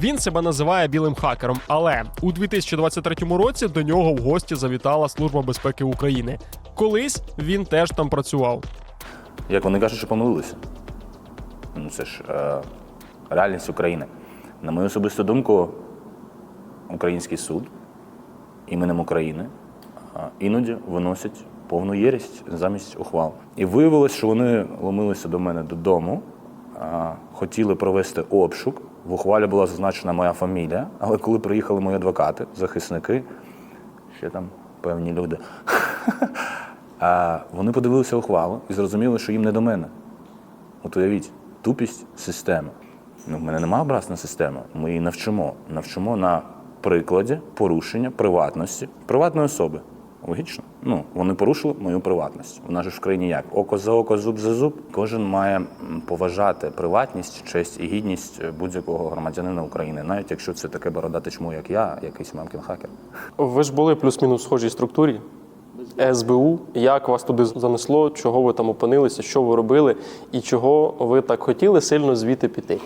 Він себе називає білим хакером, але у 2023 році до нього в гості завітала Служба безпеки України. Колись він теж там працював. Як вони кажуть, що помилилися. Ну, це ж е, реальність України. На мою особисту думку, український суд іменем України е, іноді виносять повну єрість замість ухвал. І виявилось, що вони ломилися до мене додому, е, хотіли провести обшук. В ухвалі була зазначена моя фамілія, але коли приїхали мої адвокати, захисники, ще там певні люди. Вони подивилися ухвалу і зрозуміли, що їм не до мене. От уявіть, тупість системи. Ну, в мене немає образ на систему. Ми її навчимо. Навчимо на прикладі порушення приватності приватної особи. Логічно? Ну, вони порушили мою приватність. У нас же в країні як? Око за око, зуб за зуб. Кожен має поважати приватність, честь і гідність будь-якого громадянина України, навіть якщо це таке бородате чмо, як я, якийсь мамкін хакер. Ви ж були плюс-мінус схожій структурі СБУ. Як вас туди занесло? Чого ви там опинилися? Що ви робили? І чого ви так хотіли сильно звідти піти?